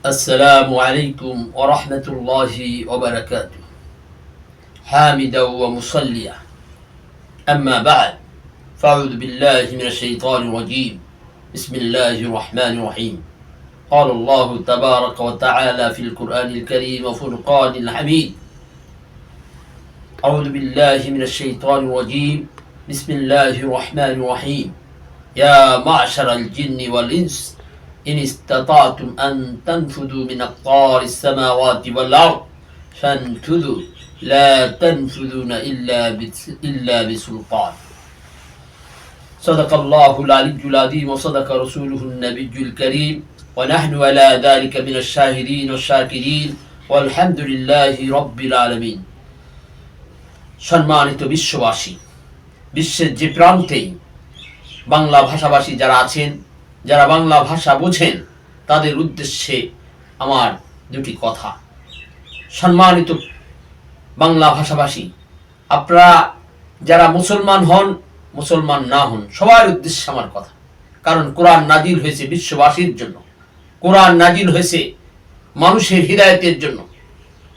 السلام عليكم ورحمة الله وبركاته. حامدا ومصليا. أما بعد فأعوذ بالله من الشيطان الرجيم. بسم الله الرحمن الرحيم. قال الله تبارك وتعالى في القرآن الكريم وفرقان الحميد. أعوذ بالله من الشيطان الرجيم. بسم الله الرحمن الرحيم. يا معشر الجن والإنس إن استطعتم أن تنفذوا من أقطار السماوات والأرض فانفذوا لا تنفذون إلا بس- إلا بسلطان صدق الله العلي العظيم وصدق رسوله النبي الكريم ونحن على ذلك من الشاهدين والشاكرين والحمد لله رب العالمين সম্মানিত বিশ্ববাসী বিশ্বের যে প্রান্তেই বাংলা ভাষাভাষী যারা আছেন যারা বাংলা ভাষা বোঝেন, তাদের উদ্দেশ্যে আমার দুটি কথা। সম্মানিত বাংলা ভাষাভাষী, আপনারা যারা মুসলমান হন, মুসলমান না হন, সবার উদ্দেশ্যে আমার কথা। কারণ কোরআন নাজিল হয়েছে বিশ্ববাসীর জন্য। কোরআন নাজিল হয়েছে মানুষের হৃদায়তের জন্য।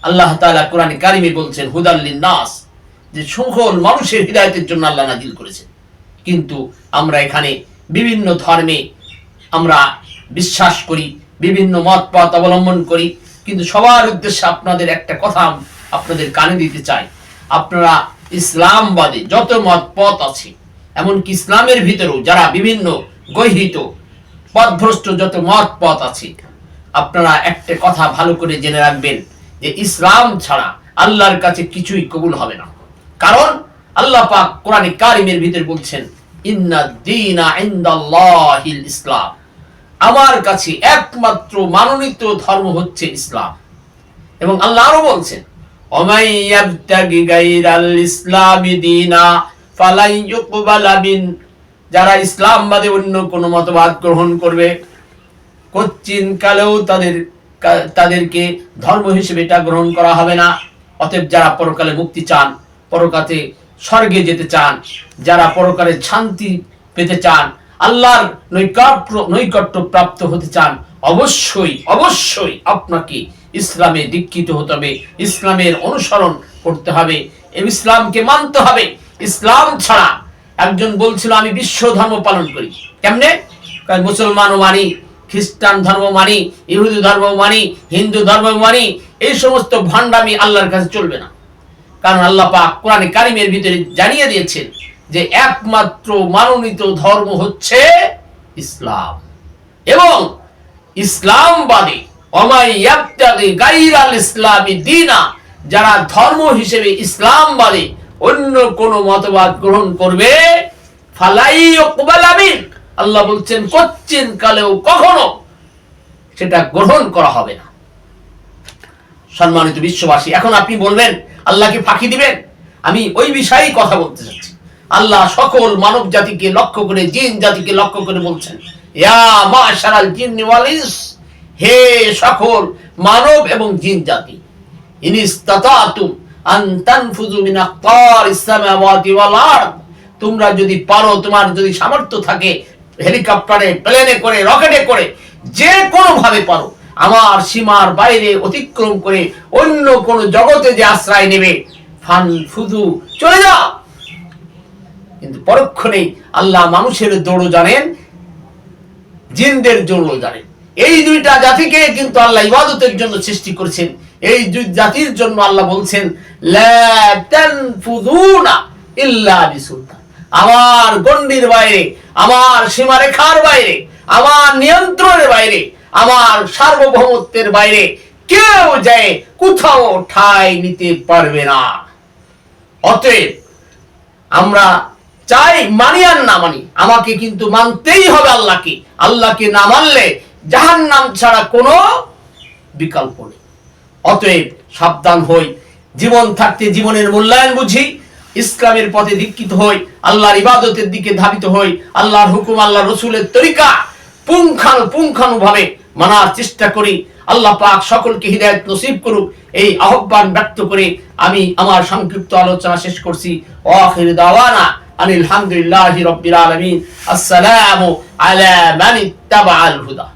আল্লাহ তাআলা কোরআনে কারিমে বলছেন হুদাল্লিন নাস যে সকল মানুষের হৃদায়তের জন্য আল্লাহ নাজিল করেছেন। কিন্তু আমরা এখানে বিভিন্ন ধর্মে আমরা বিশ্বাস করি, বিভিন্ন মত পথ অবলম্বন করি, কিন্তু সবার উদ্দেশ্যে আপনাদের একটা কথা আপনাদের কানে দিতে চাই। আপনারা ইসলামবাদে যত মত পথ আছে, এমনকি ইসলামের ভিতরেও যারা বিভিন্ন গহিত, পথভ্রষ্ট যত মত পথ আছে, আপনারা একটা কথা ভালো করে জেনে রাখবেন যে ইসলাম ছাড়া আল্লাহর কাছে কিছুই কবুল হবে না। কারণ আল্লাহ পাক কোরআনে কারিমের ভিতরে বলছেন ইন্না দীনা ইনদাল্লাহিল ইসলাম। আমার কাছে একমাত্র মানোনীত ধর্ম হচ্ছে ইসলাম। এবং আল্লাহ আরও বলছেন যারা ইসলাম বাদে অন্য কোনো মতবাদ গ্রহণ করবে, কচ্চিন কালেও তাদের তাদেরকে ধর্ম হিসেবে এটা গ্রহণ করা হবে না। অতএব যারা পরকালে মুক্তি চান, পরকাতে স্বর্গে যেতে চান, যারা পরকালে শান্তি পেতে চান আল্লাহর নৈকট্য প্রাপ্ত হতে চান, অবশ্যই অবশ্যই আপনাকে ইসলামে দীক্ষিত হতে হবে, ইসলামের অনুসরণ করতে হবে ইসলামকে মানতে হবে। ইসলাম ছাড়া একজন বলছিল, আমি বিশ্ব ধর্ম পালন করি। কেমনে? মুসলমানও মানি, খ্রিস্টান ধর্ম মানি, ইহুদি ধর্ম মানি, হিন্দু ধর্ম মানি, এই সমস্ত ভণ্ডামি আল্লাহর কাছে চলবে না। কারণ আল্লাহ পাক কোরআনে কারিমের ভিতরে জানিয়ে দিয়েছেন যে একমাত্র মানোনীত ধর্ম হচ্ছে ইসলাম। এবং ইসলাম বাদে অমাই ইয়াবতাগি গাইরাল ইসলামি দিনা, যারা ধর্ম হিসেবে ইসলাম বাদে অন্য কোন মতবাদ গ্রহণ করবে, ফালাই ইকবালা আল্লাহ বলছেন কচ্ছিন কালেও কখনো সেটা গ্রহণ করা হবে না। সম্মানিত বিশ্ববাসী, এখন আপনি বলবেন আল্লাহকে ফাঁকি দিবেন? আমি ওই বিষয়েই কথা বলতে চাচ্ছি আল্লাহ সকল মানব জাতিকে লক্ষ্য করে, জিন জাতিকে লক্ষ্য করে বলছেন হে সকল মানব এবং জিন জাতি তোমরা যদি পারো, তোমার যদি সামর্থ্য থাকে, হেলিকপ্টারে, প্লেনে করে, রকেটে করে যে কোনো ভাবে পারো, আমার সীমার বাইরে অতিক্রম করে অন্য কোন জগতে যে আশ্রয় নেবে ফান ফুদু চলে যা কিন্তু পরক্ষণেই আল্লাহ মানুষের দৌড় জানেন, জিনদের জন্য জানেন। এই দুইটা জাতিকে কিন্তু আল্লাহ ইবাদতের জন্য সৃষ্টি করেছেন। এই দুই জাতির জন্য আল্লাহ বলছেন আমার গণ্ডির বাইরে, আমার সীমারেখার বাইরে, আমার নিয়ন্ত্রণের বাইরে, আমার সার্বভৌমত্বের বাইরে কেউ যায় কোথাও ঠাঁই নিতে পারবে না। অতএব আমরা চাই মানি আর না মানি, আমাকে কিন্তু মানতেই হবে আল্লাহকে। আল্লাহকে না মানলে জাহান নাম ছাড়া কোনো বিকল্প নেই। অতএব সাবধান হই, জীবন থাকতে জীবনের মূল্যায়ন বুঝি, ইসলামের পথে দীক্ষিত হই, আল্লাহর ইবাদতের দিকে ধাবিত হই, আল্লাহর হুকুম আল্লাহ রসুলের তরিকা পুঙ্খানু পুঙ্খানু ভাবে মানার চেষ্টা করি। আল্লাহ পাক সকলকে হৃদায়ত নসিব করুক, এই আহ্বান ব্যক্ত করে আমি আমার সংক্ষিপ্ত আলোচনা শেষ করছি। ওয়াখির দাওয়ানা। আনিল হামদুলিল্লাহি রাব্বিল আলামিন আসসালামু আলা মান ইত্তাবাআল হুদা